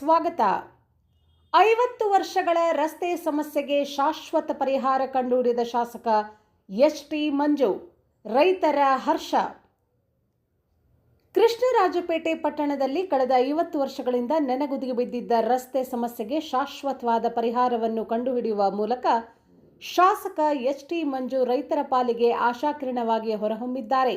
ಸ್ವಾಗತ. ಐವತ್ತು ವರ್ಷಗಳ ರಸ್ತೆ ಸಮಸ್ಯೆಗೆ ಶಾಶ್ವತ ಪರಿಹಾರ ಕಂಡುಹಿಡಿದ ಶಾಸಕ ಎಸ್ ಟಿ ಮಂಜು, ರೈತರ ಹರ್ಷ. ಕೃಷ್ಣರಾಜಪೇಟೆ ಪಟ್ಟಣದಲ್ಲಿ ಕಳೆದ ಐವತ್ತು ವರ್ಷಗಳಿಂದ ನೆನೆಗುದಿಗೆ ಬಿದ್ದಿದ್ದ ರಸ್ತೆ ಸಮಸ್ಯೆಗೆ ಶಾಶ್ವತವಾದ ಪರಿಹಾರವನ್ನು ಕಂಡುಹಿಡಿಯುವ ಮೂಲಕ ಶಾಸಕ ಎಚ್ ಟಿ ಮಂಜು ರೈತರ ಪಾಲಿಗೆ ಆಶಾಕಿರಣವಾಗಿ ಹೊರಹೊಮ್ಮಿದ್ದಾರೆ.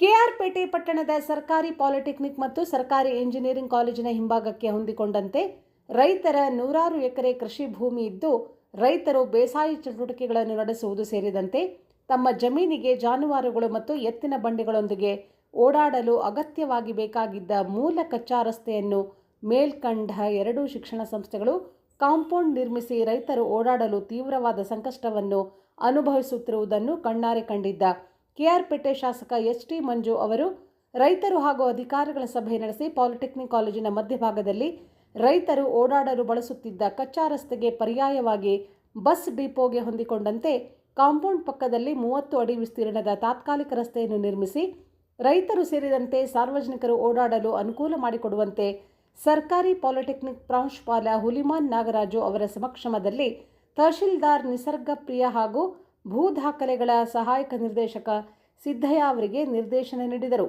ಕೆಆರ್ಪೇಟೆ ಪಟ್ಟಣದ ಸರ್ಕಾರಿ ಪಾಲಿಟೆಕ್ನಿಕ್ ಮತ್ತು ಸರ್ಕಾರಿ ಇಂಜಿನಿಯರಿಂಗ್ ಕಾಲೇಜಿನ ಹಿಂಭಾಗಕ್ಕೆ ಹೊಂದಿಕೊಂಡಂತೆ ರೈತರ ನೂರಾರು ಎಕರೆ ಕೃಷಿ ಭೂಮಿ ಇದ್ದು ರೈತರು ಬೇಸಾಯ ಚಟುವಟಿಕೆಗಳನ್ನು ನಡೆಸುವುದು ಸೇರಿದಂತೆ ತಮ್ಮ ಜಮೀನಿಗೆ ಜಾನುವಾರುಗಳು ಮತ್ತು ಎತ್ತಿನ ಬಂಡಿಗಳೊಂದಿಗೆ ಓಡಾಡಲು ಅಗತ್ಯವಾಗಿ ಬೇಕಾಗಿದ್ದ ಮೂಲ ಕಚ್ಚಾ ರಸ್ತೆಯನ್ನು ಮೇಲ್ಕಂಡ ಎರಡೂ ಶಿಕ್ಷಣ ಸಂಸ್ಥೆಗಳು ಕಾಂಪೌಂಡ್ ನಿರ್ಮಿಸಿ ರೈತರು ಓಡಾಡಲು ತೀವ್ರವಾದ ಸಂಕಷ್ಟವನ್ನು ಅನುಭವಿಸುತ್ತಿರುವುದನ್ನು ಕಣ್ಣಾರೆ ಕಂಡಿದ್ದ ಕೆಆರ್ಪೇಟೆ ಶಾಸಕ ಎಚ್ ಟಿ ಮಂಜು ಅವರು ರೈತರು ಹಾಗೂ ಅಧಿಕಾರಿಗಳ ಸಭೆ ನಡೆಸಿ ಪಾಲಿಟೆಕ್ನಿಕ್ ಕಾಲೇಜಿನ ಮಧ್ಯಭಾಗದಲ್ಲಿ ರೈತರು ಓಡಾಡಲು ಬಳಸುತ್ತಿದ್ದ ಕಚ್ಚಾ ರಸ್ತೆಗೆ ಪರ್ಯಾಯವಾಗಿ ಬಸ್ ಡಿಪೋಗೆ ಹೊಂದಿಕೊಂಡಂತೆ ಕಾಂಪೌಂಡ್ ಪಕ್ಕದಲ್ಲಿ ಮೂವತ್ತು ಅಡಿ ವಿಸ್ತೀರ್ಣದ ತಾತ್ಕಾಲಿಕ ರಸ್ತೆಯನ್ನು ನಿರ್ಮಿಸಿ ರೈತರು ಸೇರಿದಂತೆ ಸಾರ್ವಜನಿಕರು ಓಡಾಡಲು ಅನುಕೂಲ ಮಾಡಿಕೊಡುವಂತೆ ಸರ್ಕಾರಿ ಪಾಲಿಟೆಕ್ನಿಕ್ ಪ್ರಾಂಶುಪಾಲ ಹುಲಿಮಾನ್ ನಾಗರಾಜು ಅವರ ಸಮಕ್ಷಮದಲ್ಲಿ ತಹಶೀಲ್ದಾರ್ ನಿಸರ್ಗ ಪ್ರಿಯ ಹಾಗೂ ಭೂ ದಾಖಲೆಗಳ ಸಹಾಯಕ ನಿರ್ದೇಶಕ ಸಿದ್ದಯ್ಯ ಅವರಿಗೆ ನಿರ್ದೇಶನ ನೀಡಿದರು.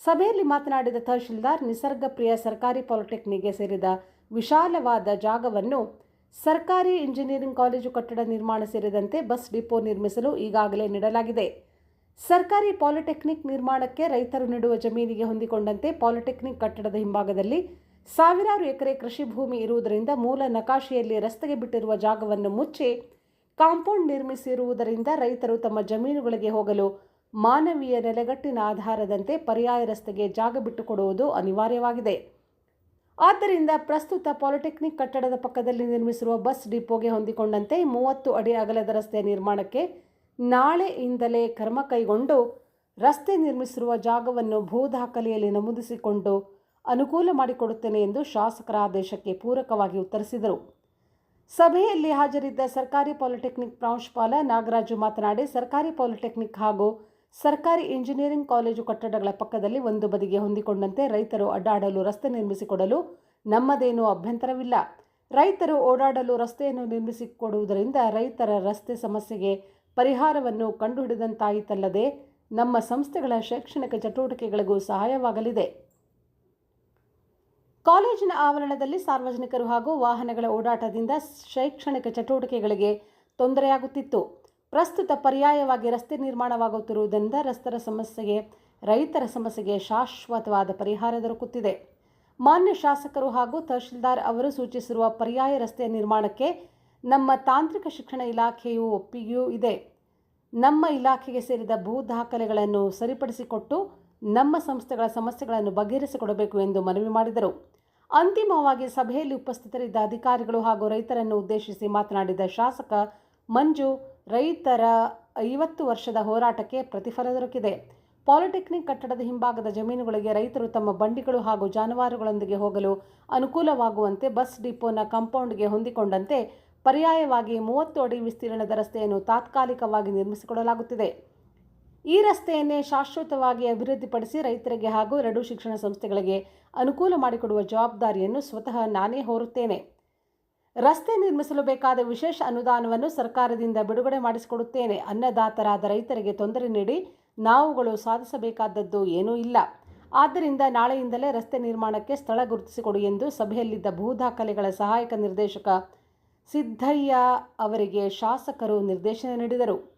ಸಭೆಯಲ್ಲಿ ಮಾತನಾಡಿದ ತಹಶೀಲ್ದಾರ್ ನಿಸರ್ಗ ಪ್ರಿಯ ಸರ್ಕಾರಿ ಪಾಲಿಟೆಕ್ನಿಕ್ಗೆ ಸೇರಿದ ವಿಶಾಲವಾದ ಜಾಗವನ್ನು ಸರ್ಕಾರಿ ಇಂಜಿನಿಯರಿಂಗ್ ಕಾಲೇಜು ಕಟ್ಟಡ ನಿರ್ಮಾಣ ಸೇರಿದಂತೆ ಬಸ್ ಡಿಪೋ ನಿರ್ಮಿಸಲು ಈಗಾಗಲೇ ನೀಡಲಾಗಿದೆ. ಸರ್ಕಾರಿ ಪಾಲಿಟೆಕ್ನಿಕ್ ನಿರ್ಮಾಣಕ್ಕೆ ರೈತರು ನೀಡುವ ಜಮೀನಿಗೆ ಹೊಂದಿಕೊಂಡಂತೆ ಪಾಲಿಟೆಕ್ನಿಕ್ ಕಟ್ಟಡದ ಹಿಂಭಾಗದಲ್ಲಿ ಸಾವಿರಾರು ಎಕರೆ ಕೃಷಿ ಭೂಮಿ ಇರುವುದರಿಂದ ಮೂಲ ನಕಾಶೆಯಲ್ಲಿ ರಸ್ತೆಗೆ ಬಿಟ್ಟಿರುವ ಜಾಗವನ್ನು ಮುಚ್ಚಿ ಕಾಂಪೌಂಡ್ ನಿರ್ಮಿಸಿರುವುದರಿಂದ ರೈತರು ತಮ್ಮ ಜಮೀನುಗಳಿಗೆ ಹೋಗಲು ಮಾನವೀಯ ನೆಲೆಗಟ್ಟಿನ ಆಧಾರದಂತೆ ಪರ್ಯಾಯ ರಸ್ತೆಗೆ ಜಾಗ ಬಿಟ್ಟುಕೊಡುವುದು ಅನಿವಾರ್ಯವಾಗಿದೆ. ಆದ್ದರಿಂದ ಪ್ರಸ್ತುತ ಪಾಲಿಟೆಕ್ನಿಕ್ ಕಟ್ಟಡದ ಪಕ್ಕದಲ್ಲಿ ನಿರ್ಮಿಸಿರುವ ಬಸ್ ಡಿಪೋಗೆ ಹೊಂದಿಕೊಂಡಂತೆ ಮೂವತ್ತು ಅಡಿ ಅಗಲದ ರಸ್ತೆಯ ನಿರ್ಮಾಣಕ್ಕೆ ನಾಳೆಯಿಂದಲೇ ಕ್ರಮ ಕೈಗೊಂಡು ರಸ್ತೆ ನಿರ್ಮಿಸಿರುವ ಜಾಗವನ್ನು ಭೂ ದಾಖಲೆಯಲ್ಲಿ ನಮೂದಿಸಿಕೊಂಡು ಅನುಕೂಲ ಮಾಡಿಕೊಡುತ್ತೇನೆ ಎಂದು ಶಾಸಕರ ಆದೇಶಕ್ಕೆ ಪೂರಕವಾಗಿ ಉತ್ತರಿಸಿದರು. ಸಭೆಯಲ್ಲಿ ಹಾಜರಿದ್ದ ಸರ್ಕಾರಿ ಪಾಲಿಟೆಕ್ನಿಕ್ ಪ್ರಾಂಶುಪಾಲ ನಾಗರಾಜು ಮಾತನಾಡಿ, ಸರ್ಕಾರಿ ಪಾಲಿಟೆಕ್ನಿಕ್ ಹಾಗೂ ಸರ್ಕಾರಿ ಇಂಜಿನಿಯರಿಂಗ್ ಕಾಲೇಜು ಕಟ್ಟಡಗಳ ಪಕ್ಕದಲ್ಲಿ ಒಂದು ಬದಿಗೆ ಹೊಂದಿಕೊಂಡಂತೆ ರೈತರು ಅಡ್ಡಾಡಲು ರಸ್ತೆ ನಿರ್ಮಿಸಿಕೊಡಲು ನಮ್ಮದೇನೂ ಅಭ್ಯಂತರವಿಲ್ಲ. ರೈತರು ಓಡಾಡಲು ರಸ್ತೆಯನ್ನು ನಿರ್ಮಿಸಿಕೊಡುವುದರಿಂದ ರೈತರ ರಸ್ತೆ ಸಮಸ್ಯೆಗೆ ಪರಿಹಾರವನ್ನು ಕಂಡುಹಿಡಿದಂತಾಯಿತಲ್ಲದೆ ನಮ್ಮ ಸಂಸ್ಥೆಗಳ ಶೈಕ್ಷಣಿಕ ಚಟುವಟಿಕೆಗಳಿಗೂ ಸಹಾಯವಾಗಲಿದೆ. ಕಾಲೇಜಿನ ಆವರಣದಲ್ಲಿ ಸಾರ್ವಜನಿಕರು ಹಾಗೂ ವಾಹನಗಳ ಓಡಾಟದಿಂದ ಶೈಕ್ಷಣಿಕ ಚಟುವಟಿಕೆಗಳಿಗೆ ತೊಂದರೆಯಾಗುತ್ತಿತ್ತು. ಪ್ರಸ್ತುತ ಪರ್ಯಾಯವಾಗಿ ರಸ್ತೆ ನಿರ್ಮಾಣವಾಗುತ್ತಿರುವುದರಿಂದ ರಸ್ತರ ಸಮಸ್ಯೆಗೆ, ರೈತರ ಸಮಸ್ಯೆಗೆ ಶಾಶ್ವತವಾದ ಪರಿಹಾರ ದೊರಕುತ್ತಿದೆ. ಮಾನ್ಯ ಶಾಸಕರು ಹಾಗೂ ತಹಶೀಲ್ದಾರ್ ಅವರು ಸೂಚಿಸಿರುವ ಪರ್ಯಾಯ ರಸ್ತೆಯ ನಿರ್ಮಾಣಕ್ಕೆ ನಮ್ಮ ತಾಂತ್ರಿಕ ಶಿಕ್ಷಣ ಇಲಾಖೆಯು ಒಪ್ಪಿಗೆಯೂ ಇದೆ. ನಮ್ಮ ಇಲಾಖೆಗೆ ಸೇರಿದ ಭೂ ದಾಖಲೆಗಳನ್ನು ಸರಿಪಡಿಸಿಕೊಟ್ಟು ನಮ್ಮ ಸಂಸ್ಥೆಗಳ ಸಮಸ್ಯೆಗಳನ್ನು ಬಗೆಹರಿಸಿಕೊಡಬೇಕು ಎಂದು ಮನವಿ ಮಾಡಿದರು. ಅಂತಿಮವಾಗಿ ಸಭೆಯಲ್ಲಿ ಉಪಸ್ಥಿತರಿದ್ದ ಅಧಿಕಾರಿಗಳು ಹಾಗೂ ರೈತರನ್ನು ಉದ್ದೇಶಿಸಿ ಮಾತನಾಡಿದ ಶಾಸಕ ಮಂಜು, ರೈತರ ಐವತ್ತು ವರ್ಷದ ಹೋರಾಟಕ್ಕೆ ಪ್ರತಿಫಲ ದೊರಕಿದೆ. ಪಾಲಿಟೆಕ್ನಿಕ್ ಕಟ್ಟಡದ ಹಿಂಭಾಗದ ಜಮೀನುಗಳಿಗೆ ರೈತರು ತಮ್ಮ ಬಂಡಿಗಳು ಹಾಗೂ ಜಾನುವಾರುಗಳೊಂದಿಗೆ ಹೋಗಲು ಅನುಕೂಲವಾಗುವಂತೆ ಬಸ್ ಡಿಪೋನ ಕಾಂಪೌಂಡ್ಗೆ ಹೊಂದಿಕೊಂಡಂತೆ ಪರ್ಯಾಯವಾಗಿ ಮೂವತ್ತು ಅಡಿ ವಿಸ್ತೀರ್ಣದ ರಸ್ತೆಯನ್ನು ತಾತ್ಕಾಲಿಕವಾಗಿ ನಿರ್ಮಿಸಿಕೊಡಲಾಗುತ್ತಿದೆ. ಈ ರಸ್ತೆಯನ್ನೇ ಶಾಶ್ವತವಾಗಿ ಅಭಿವೃದ್ಧಿಪಡಿಸಿ ರೈತರಿಗೆ ಹಾಗೂ ಎರಡೂ ಶಿಕ್ಷಣ ಸಂಸ್ಥೆಗಳಿಗೆ ಅನುಕೂಲ ಮಾಡಿಕೊಡುವ ಜವಾಬ್ದಾರಿಯನ್ನು ಸ್ವತಃ ನಾನೇ ಹೊರುತ್ತೇನೆ. ರಸ್ತೆ ನಿರ್ಮಿಸಲು ಬೇಕಾದ ವಿಶೇಷ ಅನುದಾನವನ್ನು ಸರ್ಕಾರದಿಂದ ಬಿಡುಗಡೆ ಮಾಡಿಸಿಕೊಡುತ್ತೇನೆ. ಅನ್ನದಾತರಾದ ರೈತರಿಗೆ ತೊಂದರೆ ನೀಡಿ ನಾವುಗಳು ಸಾಧಿಸಬೇಕಾದದ್ದು ಏನೂ ಇಲ್ಲ. ಆದ್ದರಿಂದ ನಾಳೆಯಿಂದಲೇ ರಸ್ತೆ ನಿರ್ಮಾಣಕ್ಕೆ ಸ್ಥಳ ಗುರುತಿಸಿಕೊಡು ಎಂದು ಸಭೆಯಲ್ಲಿದ್ದ ಭೂ ದಾಖಲೆಗಳ ಸಹಾಯಕ ನಿರ್ದೇಶಕ ಸಿದ್ದಯ್ಯ ಅವರಿಗೆ ಶಾಸಕರು ನಿರ್ದೇಶನ ನೀಡಿದರು.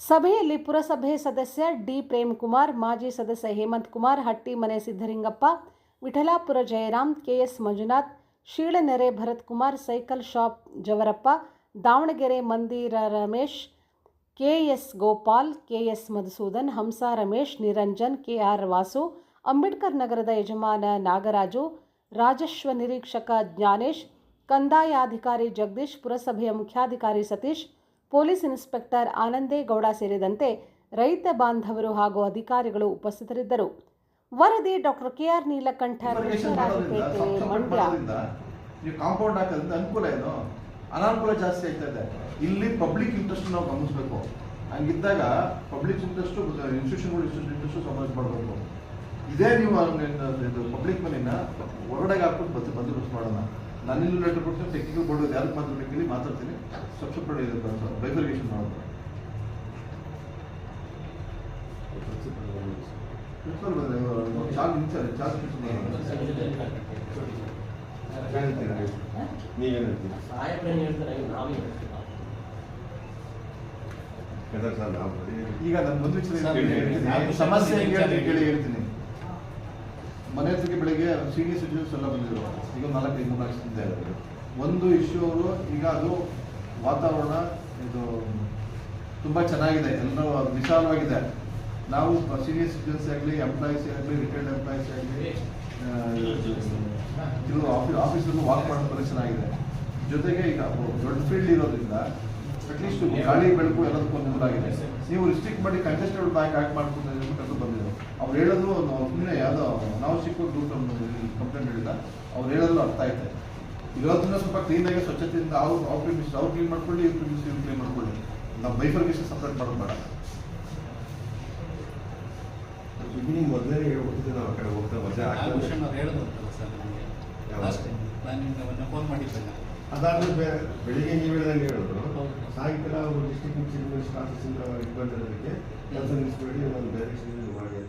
ಸಭೆಯಲ್ಲಿ ಪುರಸಭೆ ಸದಸ್ಯ ಡಿ ಪ್ರೇಮ್ಕುಮಾರ್ ಮಾಜಿ ಸದಸ್ಯ Hemant Kumar Hattimane Siddaringappa Vithalapura Jayaram KS Manjunath Sheelanere Bharath Kumar cycle shop Javarappa Davanagere ಮಂದಿರ Ramesh KS Gopal KS Madhusudan Hamsa Ramesh Niranjan KR Vasu Ambedkar ನಗರದ ಯಜಮಾನ ನಾಗರಾಜು ರಾಜಸ್ವ ನಿರೀಕ್ಷಕ ಜ್ಞಾನೇಶ್ ಕಂದಾಯಾಧಿಕಾರಿ ಜಗದೀಶ್ ಪುರಸಭೆಯ ಮುಖ್ಯಾಧಿಕಾರಿ ಸತೀಶ್ ಪೊಲೀಸ್ ಇನ್ಸ್ಪೆಕ್ಟರ್ ಆನಂದೇಗೌಡ ಸೇರಿದಂತೆ ರೈತ ಬಾಂಧವರು ಹಾಗೂ ಅಧಿಕಾರಿಗಳು ಉಪಸ್ಥಿತರಿದ್ದರು. ವರದಿ ಡಾಕ್ಟರ್ ಕೆಆರ್ ನೀಲಕಂಠ ನೀವು ಕಾಂಪೌಂಡ್ ಹಾಕೋದ್ರಿಂದ ಅನುಕೂಲ ಏನು? ಅನಾನುಕೂಲ ಜಾಸ್ತಿ ಆಗ್ತಾ ಇದೆ. ಇಲ್ಲಿ ಪಬ್ಲಿಕ್ ಇಂಟ್ರೆಸ್ಟ್ ನಾವು ಗಮನಿಸಬೇಕು. ಹಂಗಿದ್ದಾಗ ಪಬ್ಲಿಕ್ ಇಂಟ್ರೆಸ್ಟ್ ಇನ್ಸ್ಟಿಟ್ಯೂಷನ್ಗಳು ಇನ್ಸ್ಟಿಟ್ಯೂಷನ್ ಇಂಟ್ರೆಸ್ಟು ಸಂಬಂಧ ಮಾಡಬೇಕು. ಇದೇ ನೀವು ಪಬ್ಲಿಕ್ ಮನಿನ ಹೊರಡಗೆ ಹಾಕ್ಬಿಟ್ಟು ಬಂದು ಬಂದೋಬಸ್ತ್ ಮಾಡೋಣ. ನಾನು ಇಲ್ಲೂ ಲೆಟರ್ ಕೊಡ್ತೀನಿ ಟೆಕ್ನಿಕಲ್ ಬೋರ್ಡ್ ಯಾರು ಮಾತಾಡ್ಬೇಕಿಲ್ಲಿ ಮಾತಾಡ್ತೀನಿ. ಸ್ವಲ್ಪ ಬೈಫರ್ಗೇಷನ್ ಮಾಡೋದು ಪ್ರಿನ್ಸಿಪಲ್ ಬಂದ್ರೆ ಚಾರ್ಜ್ ಚಾರ್ಜ್ ನೀವೇನು ಹೇಳ್ತೀರಿ ಈಗ ನಾನು ಒಂದು. ಸಮಸ್ಯೆ ಹೆಂಗೆ ಹೇಳ್ತೀನಿ ಕೇಳಿ ಹೇಳ್ತೀನಿ. ಮನೆ ಬೆಳಿಗ್ಗೆ ಸೀನಿಯರ್ ಸಿಟಿಸನ್ಸ್ ಎಲ್ಲ ಬಂದಿದ್ರು. ಈಗ ಒಂದು ನಾಲ್ಕು ಹಿಂದೆ ಇರೋದು. ಒಂದು ಇಶ್ಯೂ ಅವರು, ಈಗ ಅದು ವಾತಾವರಣ ಇದು ತುಂಬ ಚೆನ್ನಾಗಿದೆ. ಎಲ್ಲರೂ ವಿಶಾಲವಾಗಿದೆ. ನಾವು ಸೀನಿಯರ್ ಸಿಟಿಸನ್ಸ್ ಆಗಲಿ ಎಂಪ್ಲಾಯೀಸ್ ಆಗಲಿ ರಿಟೈರ್ಡ್ ಎಂಪ್ಲಾಯೀಸ್ ಆಗಲಿ ಕೆಲವು ಆಫೀಸ್ ಆಫೀಸಲ್ಲೂ ವಾಕ್ ಮಾಡೋ ಪರಿಸರ ಆಗಿದೆ. ಜೊತೆಗೆ ಈಗ ದೊಡ್ಡ ಫೀಲ್ಡ್ ಇರೋದ್ರಿಂದ ಅಟ್ಲೀಸ್ಟ್ ಗಾಳಿ ಬೆಳಕು ಎಲ್ಲದಕ್ಕೂ ಒಂದು ಆಗಿದೆ ನೀವು ರಿಸ್ಟ್ರಿಕ್ಟ್ ಮಾಡಿ ಕಂಟೆಸ್ಟೆಡ್ ಬ್ಯಾಂಕ್ ಆಕ್ಟ್ ಮಾಡ್ಕೊಂಡು ಅಂತ ಬಂದಿದ್ರು. ಅವ್ರು ಹೇಳೋದು ಸುಮ್ಮನೆ ಯಾವುದೋ ನಾವು ಸಿಕ್ಕೋದು ದೂರ ಕಂಪ್ಲೇಂಟ್ ಹೇಳಿಲ್ಲ ಅವ್ರು ಹೇಳೋದು ಅರ್ಥ ಆಯ್ತು. ಇರೋದನ್ನ ಸ್ವಲ್ಪ ಕ್ಲೀನಾಗಿ ಸ್ವಚ್ಛತೆಯಿಂದ ಅವ್ರು ಅವ್ರು ಮಿಸ್ ಅವ್ರು ಕ್ಲೀನ್ ಮಾಡ್ಕೊಳ್ಳಿ ಇವ್ರು ಕ್ಲೀನ್ ಇವ್ರು ಕ್ಲೀನ್ ಮಾಡ್ಕೊಳ್ಳಿ. ನಾವು ಬೈಫರ್ಗೇಷನ್ ಸಪ್ರೇಟ್ ಮಾಡೋದು ಬೇಡ. ಬಿಗಿನಿಂಗ್ ಮೊದಲೇ ನಾವು ಆ ಕಡೆ ಹೋಗ್ತಾ ಮಜಾ ಆ ಆಗ್ತದೆ ಕ್ವಶನ್ ಹೇಳಿದ್ರು ಸರ್ ನಿಮಗೆ? ಲಾಸ್ಟ್ ಟೈಮ್ ನಾನು ನಿಮ್ಗೆ ಫೋನ್ ಮಾಡಿದ್ದಲ್ಲ ಅದಾದ್ಮೇಲೆ ಬೆ- ಬೆಳಿಗ್ಗೆ ನೀವು ಹೇಳಿದಂಗೆ ಹೇಳಿದ್ರು. ಸಾಯಂಕಾಲ ಅವರು ಡಿಸ್ಟ್ರಿಕ್ಟ್ ಮಿನಿಸ್ಟರ್ ಆಫೀಸಿಂದ ಬಂದಿರೋದಕ್ಕೆ ಕೆಲಸ ನಿಲ್ಲಿಸ್ಬೇಡಿ ಒಂದು ಡೈರೆಕ್ಷನ್ ಮಾಡಿ